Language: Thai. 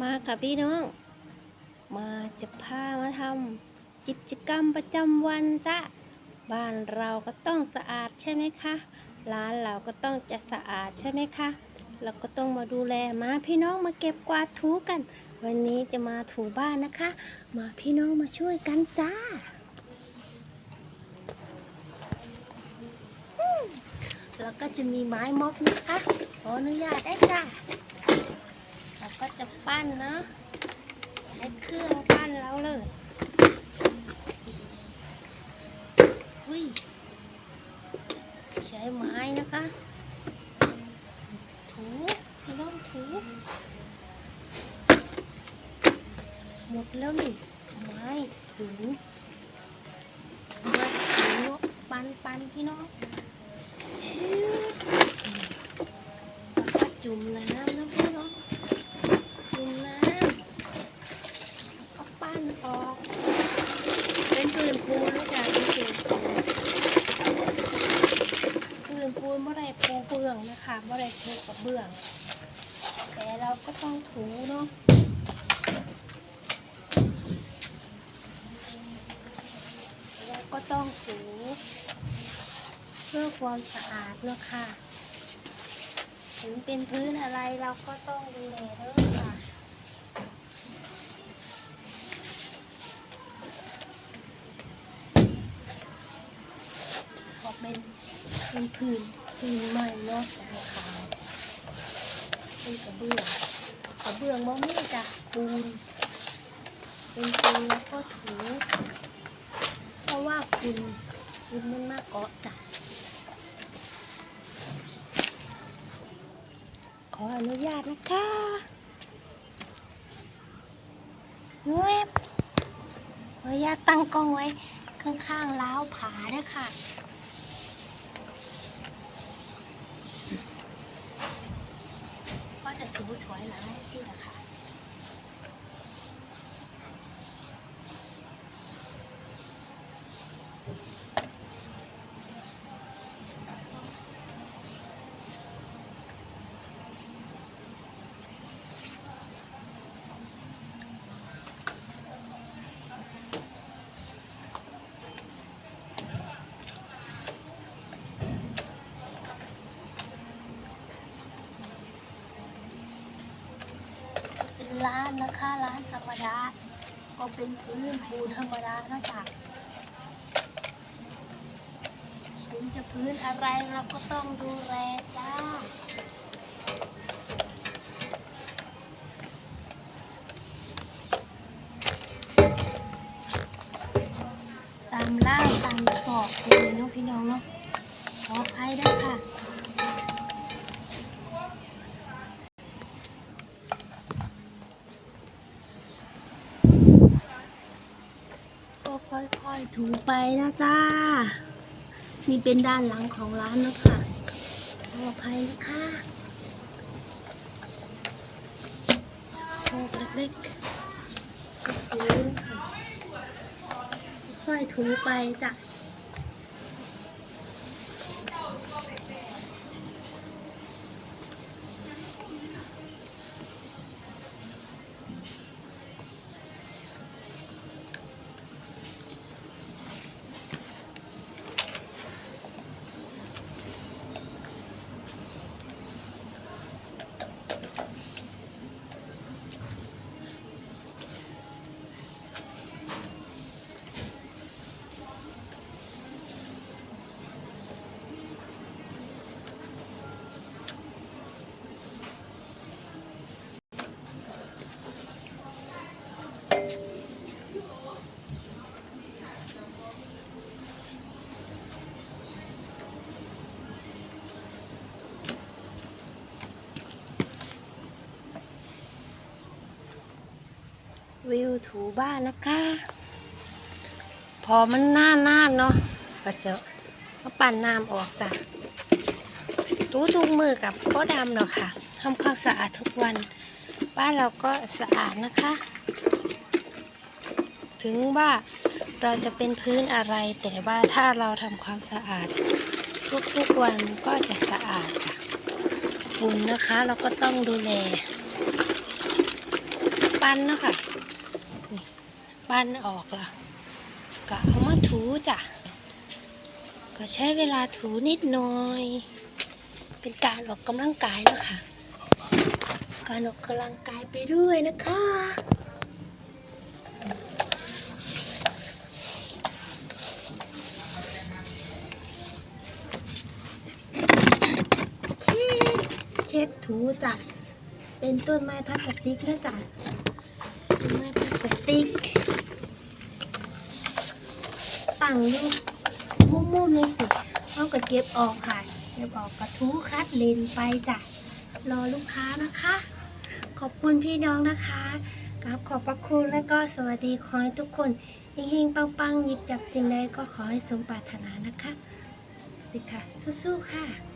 มาค่ะพี่น้อง มาจะพามาทำกิจกรรมประจำวันจ้ะบ้านเราก็ต้องสะอาดใช่ไหมคะ ร้านเราก็ต้องจะสะอาดใช่ไหมคะ เราก็ต้องมาดูแลมาพี่น้องมาเก็บกวาดถูกัน วันนี้จะมาถูบ้านนะคะ มาพี่น้องมาช่วยกันจ้าแล้วก็จะมีไม้ม็อบนะคะขออนุญาตได้จ้าเรา ก็จะปั้นนะให้เครื่องปั้นเราเลยอุ้ยใช้ไม้นะคะถูพี่น้องถูหมดแล้วนี่ไม้สูงไม้สูปันปันพี่น้องชื่อแล้วจุ่มน้ำนะพี่น้องจุ่มน้ำแล้วก็ปั้นออก เป็นปืนปูนนะจ๊ะเป็นปืนปูนปืนปูนเมื่อไรปูเบื้อง ดูกับเบื้อง แต่เราก็ต้องถูเนาะเราก็ต้องถูเพื่อความสะอาดเนาะค่ะ ถึงเป็นพื้นอะไรเราก็ต้องดูแลด้วยค่ะขอเป็นเป็นพื้น พื้นใหม่เนาะขาวเป็นกระเบื้องกระเบื้องบ่มีจ้ะปูน เป็นปูนแล้วก็ถู เพราะว่าฝุ่นฝุ่นมันมาเกาะจ้ะขออนุญาตนะคะเว็บขออนุญาตตั้งกล้องไว้ข้างๆล้าวผาด้วยค่ะ ก็จะ ถูถอยหลังให้เสื้อค่ะ ร้านนะคะร้านธรรมดา ก็เป็นพื้นปูธรรมดานะจ๊ะถึงจะพื้นอะไรเราก็ต้องดูแลจ้าตามล่าตามศอกเลยเนาะพี่น้องเนาะขอใครได้ค่ะ ก็ค่อยๆ ถูไปนะจ้า นี่เป็นด้านหลังของร้านนะคะขออภัยนะคะโซ่เล็กๆถูค่อยถูไปจ้ะ วิวถูบ้านนะคะ พอมันน่านน่านๆเนาะก็จะมาปั่นน้ำออกจ้ะถูทุกมือกับพ่อดำเนาะค่ะทำความสะอาดทุกวัน บ้านเราก็สะอาดนะคะ ถึงว่าเราจะเป็นพื้นอะไรแต่ว่าถ้าเราทำความสะอาด ทุกๆวันก็จะสะอาดค่ะฝุ่นนะคะ เราก็ต้องดูแล ปั้นเนาะค่ะ ปั้นออกละก็เอามาถูจ้ะ ก็ใช้เวลาถูนิดหน่อย เป็นการออกกำลังกายนะคะ การออกกำลังกายไปด้วยนะคะเช็ดเช็ดถูจ้ะ เป็นต้นไม้พลาสติกนะจ๊ะต้นไม้พลาสติก ตั้งอยู่มุมๆนี่สิเอาก็เก็บออกค่ะเก็บออกกระทู้คัดเลนไปจ้ะรอลูกค้านะคะ ขอบคุณพี่น้องนะคะครับขอบพระคุณและก็สวัสดีขอให้ทุกคนเฮงๆปังๆหยิบจับสิ่งใดก็ขอให้สมปรารถนานะคะ สิค่ะสู้ๆค่ะ